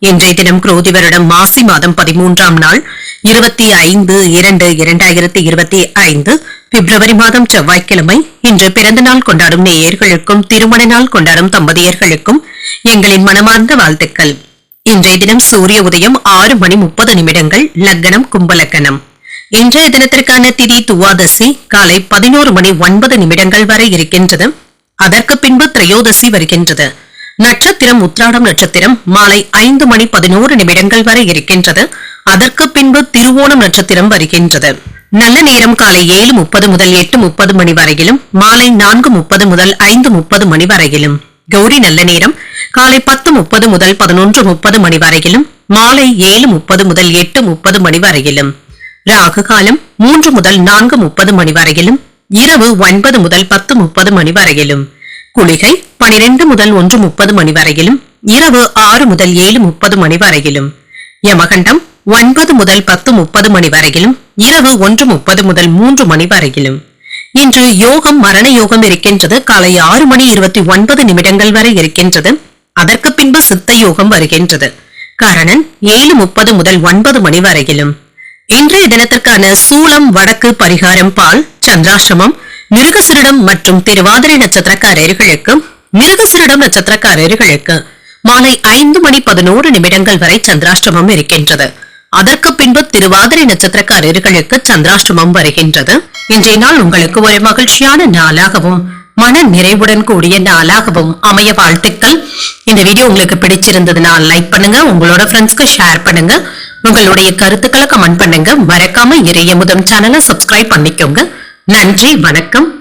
இன்றைய தினம் குரோதி வருடம் மாசி மாதம் பதிமூன்றாம் நாள் இருபத்தி ஐந்து இரண்டு இரண்டாயிரத்தி இருபத்தி ஐந்து பிப்ரவரி மாதம் செவ்வாய்க்கிழமை. இன்று பிறந்த நாள் கொண்டாடும் நேயர்களுக்கும் திருமண நாள் கொண்டாடும் தம்பதியர்களுக்கும் எங்களின் மனமார்ந்த வாழ்த்துக்கள். இன்றைய தினம் சூரிய உதயம் ஆறு மணி முப்பது நிமிடங்கள் லக்னம் கும்பலக்கணம். இன்றைய தினத்திற்கான திதி துவாதசி காலை பதினோரு மணி ஒன்பது நிமிடங்கள் வரை இருக்கின்றது. அதற்கு பின்பு திரையோதசி வருகின்றது. நட்சத்திரம் உத்ராடம் நட்சத்திரம் மாலை ஐந்து மணி பதினோரு நிமிடங்கள் வரை இருக்கின்றது. அதற்கு பின்பு திருவோணம் நட்சத்திரம் வருகின்றது. நல்ல நேரம் காலை ஏழு முப்பது முதல் எட்டு முப்பது மணி வரையிலும் மாலை நான்கு முப்பது முதல் ஐந்து முப்பது மணி வரையிலும். கௌரி நல்ல நேரம் காலை பத்து முப்பது முதல் பதினொன்று முப்பது மணி வரையிலும் மாலை ஏழு முப்பது முதல் எட்டு முப்பது மணி வரையிலும். ராகு காலம் மூன்று முதல் நான்கு முப்பது மணி வரையிலும் இரவு ஒன்பது முதல் பத்து முப்பது மணி வரையிலும். குளிகை பனிரெண்டு முதல் ஒன்று முப்பது மணி வரையிலும் இரவு ஆறு முதல் ஏழு முப்பது மணி வரையிலும். யமகண்டம் ஒன்பது முதல் பத்து முப்பது மணி வரையிலும் இரவு ஒன்று முப்பது முதல் மூன்று மணி வரையிலும். இன்று யோகம் மரண யோகம் இருக்கின்றது. காலை ஆறு மணி இருபத்தி ஒன்பது நிமிடங்கள் வரை இருக்கின்றது. அதற்கு பின்பு சித்த யோகம் வருகின்றது. காரணன் ஏழு முப்பது முதல் ஒன்பது மணி வரையிலும். இன்றைய தினத்திற்கான சூலம் வடக்கு பரிகாரம் பால் சந்திராசிரமம் மிருகசிரிடம் மற்றும் திருவாதிரை நட்சத்திரக்காரர்களுக்கு மிருகசிரிடம் நட்சத்திரக்காரர்களுக்கு மாலை ஐந்து மணி பதினோரு நிமிடங்கள் வரை சந்திராஷ்டமம் இருக்கின்றது. அதற்கு பின்பு திருவாதிரை நட்சத்திரக்காரர்களுக்கு சந்திராஷ்டமம் வருகின்றது. இன்றைய நாள் உங்களுக்கு ஒரு மகிழ்ச்சியான நாளாகவும் மன நிறைவுடன் கூடிய நாளாகவும் அமைய வாழ்த்துக்கள். இந்த வீடியோ உங்களுக்கு பிடிச்சிருந்ததுன்னா லைக் பண்ணுங்க உங்களோட ஃப்ரெண்ட்ஸ்க்கு ஷேர் பண்ணுங்க. உங்களுடைய கருத்துக்களை கமெண்ட் பண்ணுங்க. மறக்காம இறைய முதம் சேனலை சப்ஸ்கிரைப் பண்ணிக்கோங்க. நன்றி வணக்கம்.